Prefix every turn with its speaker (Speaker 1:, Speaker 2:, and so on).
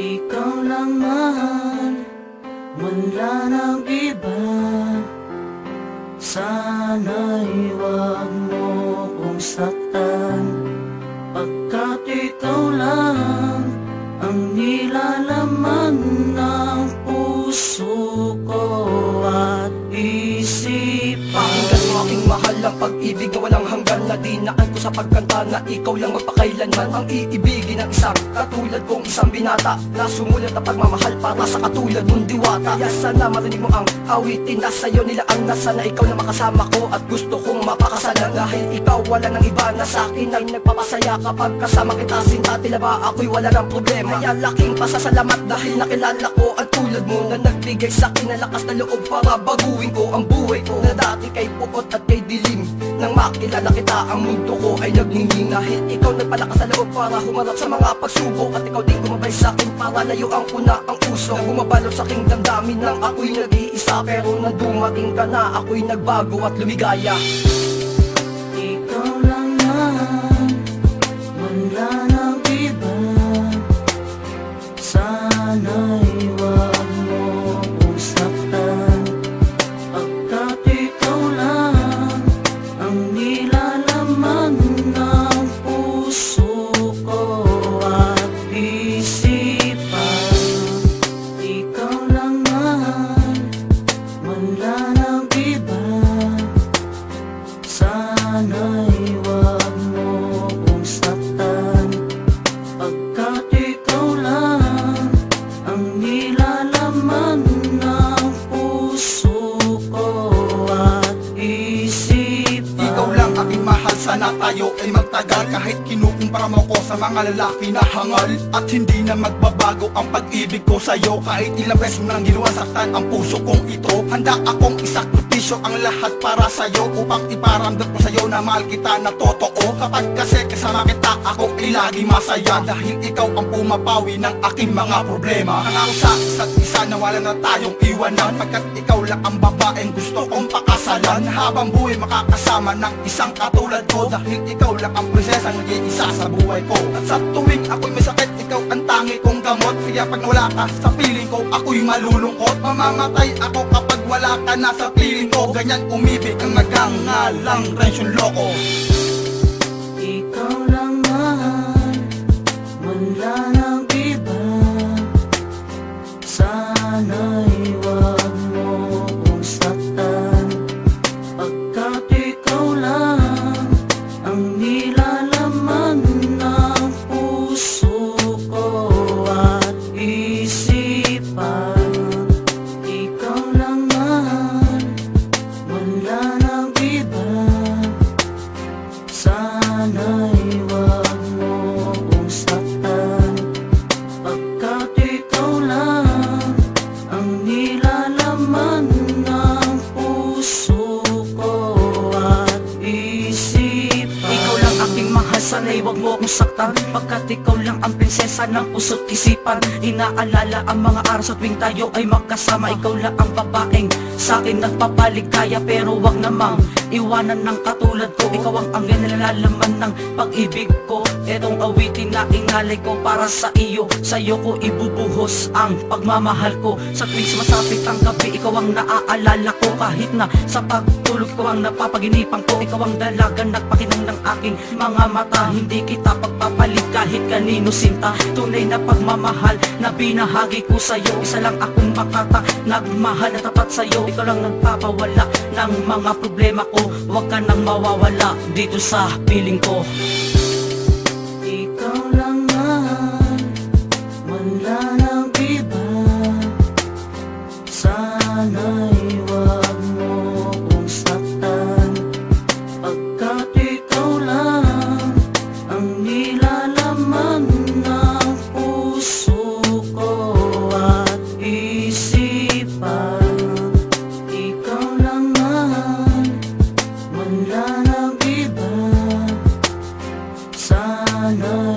Speaker 1: Ikaw lang mahal Wala ng iba. Sana'y huwag mo kong saktan. Pagkat ikaw lang Ang nilalaman ng puso ko at isipan.
Speaker 2: Pakinggan mo aking mahal ang pag-ibig na walang hanggan Na dinaan ko sa pagkanta na ikaw lang magpakailanman. Ang iibigin ng isang katulad kong isang binata Na sumulat na pagmamahal para sa katulad mong diwata. Kaya sana marinig mo ang awitin na sa'yo nila ang nasa Na ikaw na makasama ko at gusto kong mapakasalan. Dahil ikaw wala nang iba na sa akin ay nagpapasaya Kapag kasama kita. Sinta tila ba ako'y wala ng problema? Kaya laking pasasalamat dahil nakilala ko ang tulad mo Na nagbigay sa akin ng lakas na loob para baguhin ko ang buhay ko. Na dati kay pukot at kay dilim Nang makilala kita ang mundo ko ay nagningning Dahil ikaw nagpalakas sa loob para humarap sa mga pagsubok At ikaw din gumabay sa akin para layuan ko na ang puso Na bumabalot sa aking damdamin nang ako'y nag-iisa. Pero nang dumating ka na ako'y nagbago at lumigaya
Speaker 3: sana tayo ay magtagal. Kahit kinukumpara mo ko sa mga lalaki na hangal At hindi na magbabago ang pag-ibig ko sa'yo. Kahit ilang beses mo nang ginawa ang puso kong ito Handa akong isakripisyo ang lahat para sa'yo Upang iparamdam ko sa'yo na mahal kita na totoo. Kapag kasi kasama kita ako ay lagi masaya. Dahil ikaw ang pumapawi ng aking mga problema. Nangako sa isa't isa na wala na tayong iwanan. Pagkat ikaw lang ang babaeng gusto kong pakasalan Habang buhay makakasama ng isang katulad ko. Dahil ikaw lang ang prinsesang nag-iisa sa buhay ko. At sa tuwing ako'y may sakit, ikaw ang tangi kong gamot. Kaya pag nawala ka sa piling ko, ako'y malulungkot. Mamamatay ako kapag wala ka na sa piling ko. Ganyan umibig ang nagangalang Rensyon Loko
Speaker 1: Sana'y huwag mo mo
Speaker 2: akong saktan. Pagkat ikaw lang ang prinsesa ng puso't isipan. Inaalala ang mga araw sa tuwing tayo ay magkasama. Ikaw lang ang babaeng sa akin nagpapaligaya Pero wag namang iwanan ng katulad ko. Ikaw ang ang nilalaman ng pag-ibig ko. Etong awitin na inalay ko para sa iyo. Sa'yo ko ibubuhos ang pagmamahal ko. Sa tuwing sumasapit ang gabi, ikaw ang naaalala ko. Kahit na sa pagtulog, ikaw ang napapaginipan ko. Ikaw ang dalagang nagpakinang ng aking mga mata. Hindi kita pagpapalit kahit kanino sinta. Tunay na pagmamahal na binahagi ko sa'yo. Isa lang akong makata, nagmahal na tapat sa'yo. Ikaw lang nagpapawala ng mga problema ko. Huwag ka nang mawawala dito sa piling ko No.